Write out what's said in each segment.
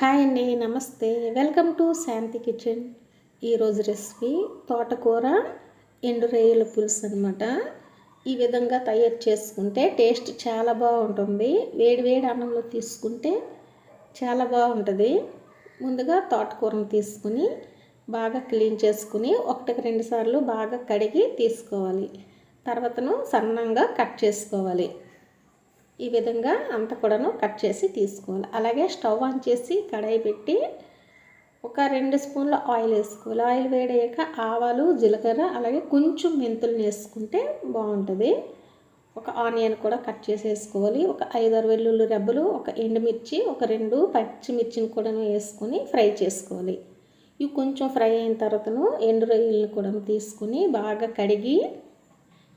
Hi అండి నమస్తే. Welcome to Shanti kitchen. ఈరోజు రెసిపీ తోటకూర ఎండు రొయ్యల పులుసు అనమాట ఈ విధంగా తయారు చేసుకుంటే టేస్ట్ చాలా బాగుంటుంది. వేడి వేడి అన్నంలో తీసుకుంటే చాలా బాగుంటుంది. ముందుగా తోటకూరను తీసుకుని బాగా క్లీన్ చేసుకుని ఒకటికి రెండు సార్లు బాగా కడిగి తీసుకోవాలి. తర్వాతను సన్నంగా కట్ చేసుకోవాలి. ఈ విధంగా అంత కూడాను కట్ చేసి తీసుకోవాలి. అలాగే స్టవ్ ఆన్ చేసి కడాయి పెట్టి ఒక రెండు స్పూన్ల ఆయిల్ వేసుకోవాలి. ఆయిల్ వేడయ్యాక ఆవాలు జీలకర్ర అలాగే కొంచెం మెంతులు వేసుకుంటే బాగుంటుంది. ఒక ఆనియన్ కూడా కట్ చేసేసుకోవాలి. ఒక ఐదారు వెల్లుల్లి రెబ్బలు ఒక ఎండుమిర్చి ఒక రెండు పచ్చిమిర్చిని కూడా వేసుకొని ఫ్రై చేసుకోవాలి. ఇవి కొంచెం ఫ్రై అయిన తర్వాతను ఎండు రొయ్యలను కూడా తీసుకుని బాగా కడిగి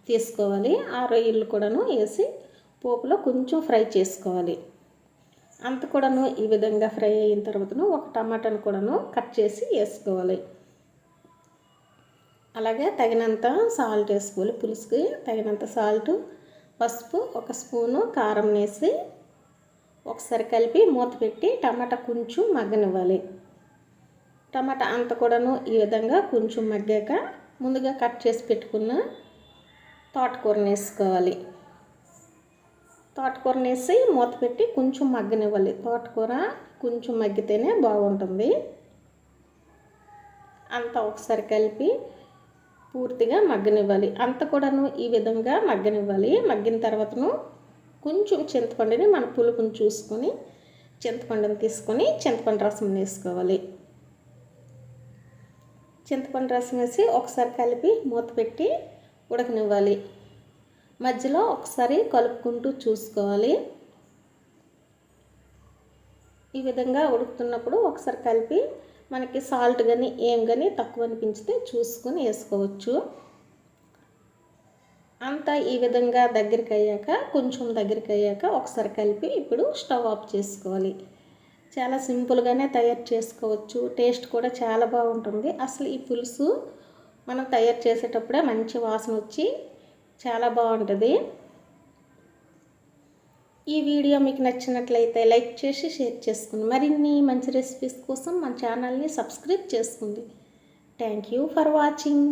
తీసుకోవాలి. ఆ రొయ్యలు కూడాను వేసి పోపులో కొంచెం ఫ్రై చేసుకోవాలి. అంత కూడాను ఈ విధంగా ఫ్రై అయిన తర్వాతను ఒక టమాటాను కూడాను కట్ చేసి వేసుకోవాలి. అలాగే తగినంత సాల్ట్ వేసుకోవాలి. పులుసుకి తగినంత సాల్ట్ పసుపు ఒక స్పూను కారం వేసి ఒకసారి కలిపి మూత పెట్టి టమాటా కొంచెం మగ్గనివ్వాలి. టమాటా అంత కూడాను ఈ విధంగా కొంచెం మగ్గాక ముందుగా కట్ చేసి పెట్టుకున్న తోటకూరని వేసుకోవాలి. తోటకూరని వేసి మూత పెట్టి కొంచెం మగ్గనివ్వాలి. తోటకూర కొంచెం మగ్గితేనే బాగుంటుంది. అంతా ఒకసారి కలిపి పూర్తిగా మగ్గనివ్వాలి. అంత కూడాను ఈ విధంగా మగ్గనివ్వాలి. మగ్గిన తర్వాతను కొంచెం చింతపండుని మన పులుపుని చూసుకొని చింతపండుని తీసుకొని చింతపండు రసం వేసుకోవాలి. చింతపండు రసం వేసి ఒకసారి కలిపి మూత పెట్టి ఉడకనివ్వాలి. మధ్యలో ఒకసారి కలుపుకుంటూ చూసుకోవాలి. ఈ విధంగా ఉడుకుతున్నప్పుడు ఒకసారి కలిపి మనకి సాల్ట్ కానీ ఏం కానీ తక్కువ అనిపించితే చూసుకొని వేసుకోవచ్చు. అంతా ఈ విధంగా దగ్గరికి అయ్యాక కొంచెం దగ్గరికి అయ్యాక ఒకసారి కలిపి ఇప్పుడు స్టవ్ ఆఫ్ చేసుకోవాలి. చాలా సింపుల్గానే తయారు చేసుకోవచ్చు. టేస్ట్ కూడా చాలా బాగుంటుంది. అసలు ఈ పులుసు మనం తయారు చేసేటప్పుడే మంచి వాసన వచ్చి చాలా బాగుంటుంది. ఈ వీడియో మీకు నచ్చినట్లయితే లైక్ చేసి షేర్ చేసుకోండి మరిన్ని మంచి రెసిపీస్ కోసం మన ఛానల్ని సబ్స్క్రైబ్ చేసుకోండి. Thank you for watching